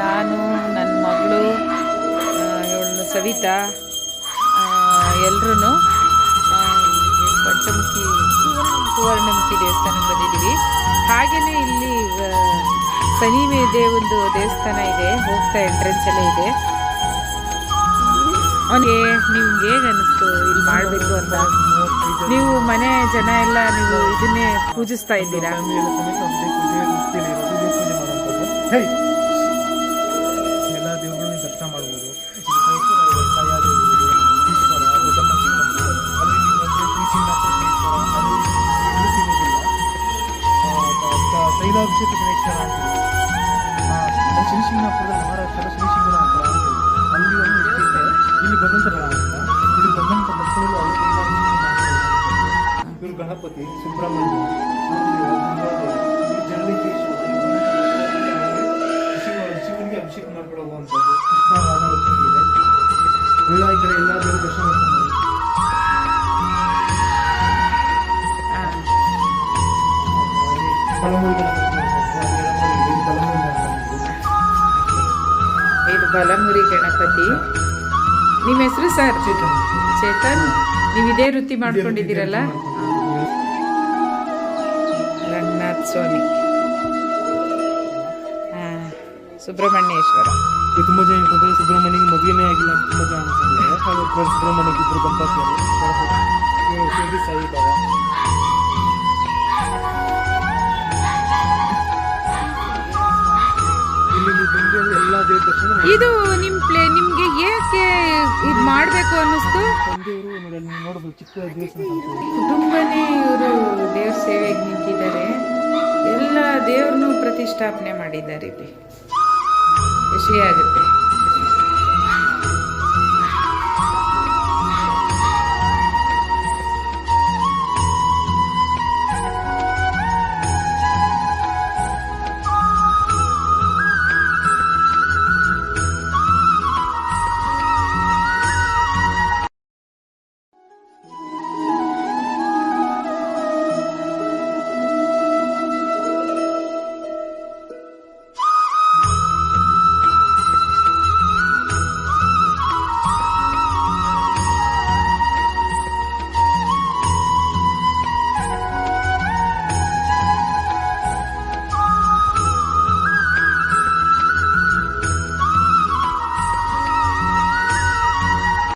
ನಾನು ನನ್ನ ಮಗಳು ಇವಳು ಸವಿತಾ ಎಲ್ಲರೂ ಪಂಚಮುಖಿ, ಸುವರ್ಣಮುಖಿ ದೇವಸ್ಥಾನಕ್ಕೆ ಬಂದಿದ್ದೀವಿ. ಹಾಗೆಯೇ ಇಲ್ಲಿ ಇದೆ, ಒಂದು ದೇವಸ್ಥಾನ ಇದೆ, ಹೋಗ್ತಾ ಎಂಟ್ರೆನ್ಸ್ ಎಲ್ಲ ಇದೆ. ಅವನಿಗೆ ನಿಮ್ಗೆ ಹೇಗೆ ಅನ್ನಿಸ್ತು ಇಲ್ಲಿ ಮಾಡಬೇಕು ಅಂತ? ನೀವು ಮನೆ ಜನ ಎಲ್ಲ ನೀವು ಇದನ್ನೇ ಪೂಜಿಸ್ತಾ ಇದ್ದೀರಾ? ಆ, ತ- ತೈಲಾಭಿಷೇಕ ಗಣೇಶ್ವರ ಅಂತ ಶ್ರೀ ಶ್ರೀನಾಥಪುರದಲ್ಲಿ ಮಹಾರಾಷ್ಟ್ರದ ಶ್ರೀನಾಥಪುರ ಅಂತ. ಅಲ್ಲಿ ಒಂದು ಇಟ್ಟಿದ್ದೆ ಇಲ್ಲಿ ಬಂದಂತ ಗಣಪತಿ ಇಲ್ಲಿ ಬಂದಂತ ಮಾಡ್ತಾರೆ. ಇವರು ಗಣಪತಿ ಸುಬ್ರಹ್ಮಣ್ಯ ಜಗದೀಶ್ವರ, ಶಿವ ಶಿವನಿಗೆ ಅಭಿಷೇಕ ಮಾಡ್ಕೊಳ್ಳುವಂಥದ್ದು ಕೃಷ್ಣ ಈ ಕಡೆ ಎಲ್ಲ ದೇವರು ದರ್ಶನ ಮಾಡ್ಕೊಂಡು ಇದೆ, ಬಲಮೂರಿ ಗಣಪತಿ. ನಿಮ್ಮ ಹೆಸರು ಸರ್? ಚೇತನ್. ನೀವು ಇದೇ ವೃತ್ತಿ ಮಾಡ್ಕೊಂಡಿದ್ದೀರಲ್ಲ? ರಂಗನಾಥ್ ಸ್ವಾಮಿ. ಸುಬ್ರಹ್ಮಣ್ಯೇಶ್ವರ. ತುಂಬಾ ಜನ ಇರ್ತದೆ ಸುಬ್ರಹ್ಮಣ್ಯಗೆ ಮದುವೆನೇ ಆಗಿಲ್ಲ. ತುಂಬಾ ಜನ ಹಾಗೆ ಸುಬ್ರಹ್ಮಣ್ಯಕ್ಕೆ ಇಬ್ಬರು ಶಿರ್ಡಿ ಸಾಯಿಬಾಬಾ ಇದು ನಿಮ್ ಪ್ಲೇ, ನಿಮ್ಗೆ ಏಕೆ ಇದು ಮಾಡಬೇಕು ಅನ್ನಿಸ್ತು? ತುಂಬಾನೇ ಇವರು ದೇವ್ರ ಸೇವೆಗೆ ನಿಂತಿದ್ದಾರೆ. ಎಲ್ಲ ದೇವ್ರನ್ನೂ ಪ್ರತಿಷ್ಠಾಪನೆ ಮಾಡಿದ್ದಾರೆ ಇಲ್ಲಿ. ಖುಷಿ ಆಗುತ್ತೆ